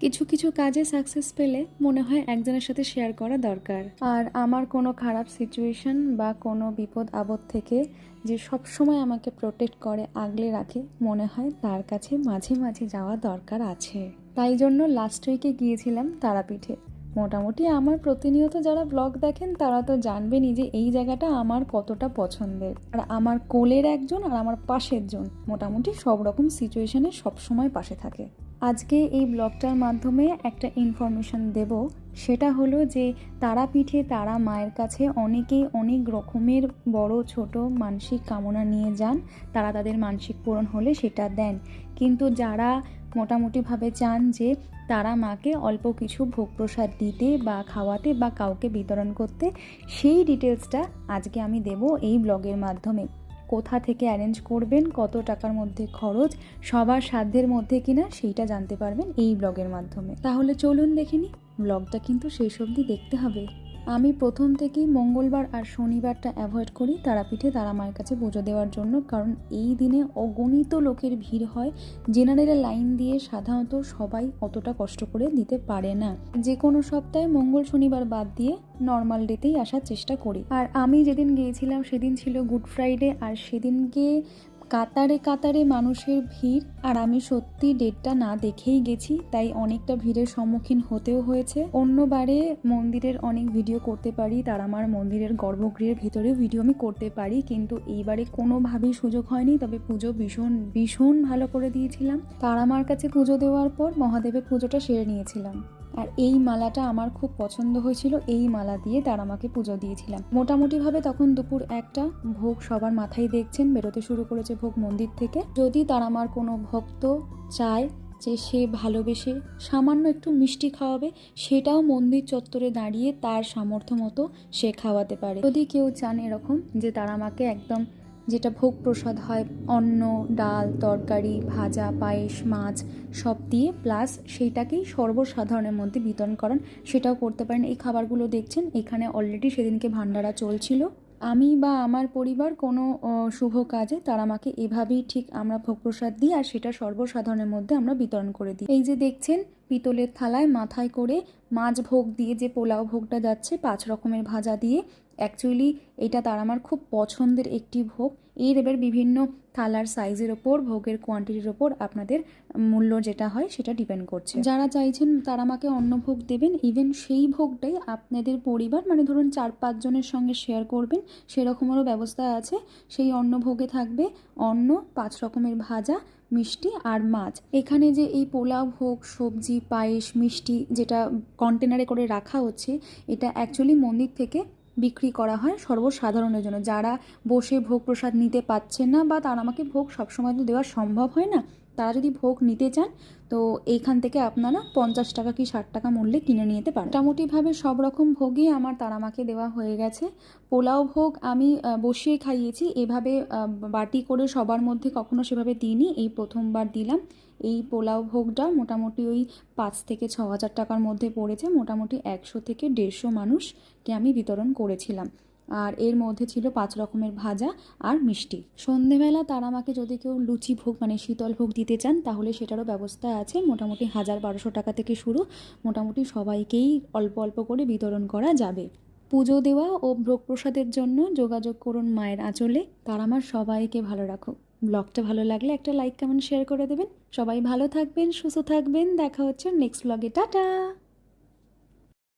কিছু কিছু কাজে সাকসেস পেলে মনে হয় একজনের সাথে শেয়ার করা দরকার। আর আমার কোনো খারাপ সিচুয়েশন বা কোনো বিপদ আপদ থেকে যে সব সময় আমাকে প্রোটেক্ট করে, আগলে রাখে, মনে হয় তার কাছে মাঝে মাঝে যাওয়া দরকার আছে। তাই জন্য লাস্ট উইকে গিয়েছিলাম তারাপীঠে। মোটামুটি আমার প্রতিনিয়ত যারা ব্লগ দেখেন, তারা তো জানবেনই যে এই জায়গাটা আমার কতটা পছন্দের। আর আমার কোলের একজন আর আমার পাশের জন মোটামুটি সব রকম সিচুয়েশনে সবসময় পাশে থাকে। আজকে এই ব্লগটার মাধ্যমে একটা ইনফরমেশন দেব। সেটা হলো যে তারাপীঠে তারা মায়ের কাছে অনেকেই অনেক রকমের বড়, ছোট মানসিক কামনা নিয়ে যান। তারা তাদের মানসিক পূরণ হলে সেটা দেন। কিন্তু যারা মোটামুটিভাবে চান যে তারা মাকে অল্প কিছু ভোগ প্রসাদ দিতে বা খাওয়াতে বা কাউকে বিতরণ করতে, সেই ডিটেলসটা আজকে আমি দেব এই ব্লগের মাধ্যমে। কোথা থেকে অ্যারেঞ্জ করবেন, কত টাকার মধ্যে খরচ, সবার সাধ্যের মধ্যে কিনা সেইটা জানতে পারবেন এই ব্লগের মাধ্যমে। তাহলে চলুন দেখিনি ব্লগটা কিন্তু শেষ অবধি দেখতে হবে। আমি প্রথম থেকেই মঙ্গলবার আর শনিবারটা অ্যাভয়েড করি তারাপীঠে তারা মায়ের কাছে পুজো দেওয়ার জন্য, কারণ এই দিনে অগণিত লোকের ভিড় হয়। জেনারেল লাইন দিয়ে সাধারণত সবাই অতটা কষ্ট করে দিতে পারে না। যে কোনো সপ্তাহে মঙ্গল শনিবার বাদ দিয়ে নর্মাল ডেতেই আসার চেষ্টা করি। আর আমি যেদিন গিয়েছিলাম সেদিন ছিল গুড ফ্রাইডে, আর সেদিনকে কাতারে কাতারে মানুষের ভিড়, আর আমি সত্যি ডেটটা না দেখেই গেছি, তাই অনেকটা ভিড়ের সম্মুখীন হতেও হয়েছে। অন্যবারে মন্দিরের অনেক ভিডিও করতে পারি, তার আমার মন্দিরের গর্ভগৃহের ভিতরেও ভিডিও আমি করতে পারি, কিন্তু এইবারে কোনোভাবেই সুযোগ হয়নি, তবে পুজো ভীষণ ভীষণ ভালো করে দিয়েছিলাম। তার আমার কাছে পুজো দেওয়ার পর মহাদেবের পুজোটা সেরে নিয়েছিলাম। আর এই মালাটা আমার খুব পছন্দ হয়েছিল, এই মালা দিয়ে তার আমাকে পুজো দিয়েছিলাম। মোটামুটিভাবে তখন দুপুর একটা, ভোগ সবার মাথায় দেখছেন, বেরোতে শুরু করেছে ভোগ মন্দির থেকে। যদি তার আমার কোনো ভক্ত চায় যে সে ভালোবেসে সামান্য একটু মিষ্টি খাওয়াবে, সেটাও মন্দির চত্বরে দাঁড়িয়ে তার সামর্থ্য মতো সে খাওয়াতে পারে। যদি কেউ চান এরকম, যে তারা আমাকে একদম যেটা ভোগ প্রসাদ হয়, অন্ন, ডাল, তরকারি, ভাজা, পায়েস, মাছ, সব দিয়ে প্লাস সেইটাকেই সর্বসাধারণের মধ্যে বিতরণ করান। সেটাও করতে পারেন। এই খাবারগুলো দেখছেন, এখানে অলরেডি সেদিনকে ভান্ডারা চলছিল। আমি বা আমার পরিবার কোনো শুভ কাজে তারা আমাকে এভাবেই ঠিক আমরা ভোগ প্রসাদ দিই আর সেটা সর্বসাধারণের মধ্যে আমরা বিতরণ করে দিই। এই যে দেখছেন, পিতলের থালায় মাথায় করে মাছ ভোগ দিয়ে যে পোলাও ভোগটা যাচ্ছে, পাঁচ রকমের ভাজা দিয়ে অ্যাকচুয়ালি এটা তার আমার খুব পছন্দের একটি ভোগ। এর এবার বিভিন্ন থালার সাইজের ওপর, ভোগের কোয়ান্টিটির ওপর আপনাদের মূল্য যেটা হয় সেটা ডিপেন্ড করছে। যারা চাইছেন তারা আমাকে অন্য ভোগ দেবেন। ইভেন সেই ভোগটাই আপনাদের পরিবার মানে ধরুন চার পাঁচজনের সঙ্গে শেয়ার করবেন, সেরকমেরও ব্যবস্থা আছে। সেই অন্ন ভোগে থাকবে অন্ন, পাঁচ রকমের ভাজা, মিষ্টি আর মাছ। এখানে যে এই পোলাও ভোগ, সবজি, পায়েস, মিষ্টি যেটা কন্টেনারে করে রাখা হচ্ছে, এটা অ্যাকচুয়ালি মন্দির থেকে বিক্রি করা হয় সর্বসাধারণের জন্য। যারা বসে ভোগ প্রসাদ নিতে পাচ্ছেন না বা তারা আমাকে ভোগ সবসময় তো দেওয়া সম্ভব হয় না তারা যদি ভোগ নিতে চান, তো এইখান থেকে আপনারা পঞ্চাশ টাকা কি ষাট টাকা মূল্যে কিনে নিয়ে যেতে পারেন। মোটামুটিভাবে সব রকম ভোগই আমার তারা তারামাকে দেওয়া হয়ে গেছে। পোলাও ভোগ আমি বসিয়ে খাইয়েছি। এভাবে বাটি করে সবার মধ্যে কখনো সেভাবে দিইনি। এই প্রথমবার দিলাম। এই পোলাও ভোগটা মোটামুটি ওই পাঁচ থেকে ছ হাজার টাকার মধ্যে পড়েছে। মোটামুটি একশো থেকে দেড়শো মানুষকে আমি বিতরণ করেছিলাম। আর এর মধ্যে ছিল পাঁচ রকমের ভাজা আর মিষ্টি। সন্ধেবেলা তারা আমাকে যদি কেউ লুচি ভোগ মানে শীতল ভোগ দিতে চান, তাহলে সেটারও ব্যবস্থা আছে। মোটামুটি হাজার বারোশো টাকা থেকে শুরু। মোটামুটি সবাইকেই অল্প অল্প করে বিতরণ করা যাবে। পুজো দেওয়া ও ভোগ প্রসাদের জন্য যোগাযোগ করুন মায়ের আঁচলে। তার আমার সবাইকে ভালো রাখো ব্লগটা ভালো লাগলে একটা লাইক, কমেন্ট শেয়ার করে দেবেন। সবাই ভালো থাকবেন, সুস্থ থাকবেন। দেখা হচ্ছে নেক্সট ব্লগে টাটা!